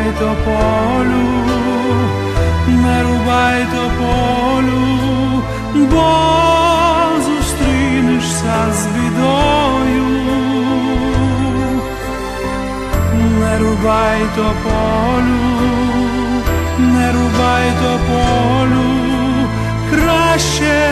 Рубай тополю, не рубай тополю, бо зустрінешся з бідою. Не рубай тополю, не рубай тополю, краще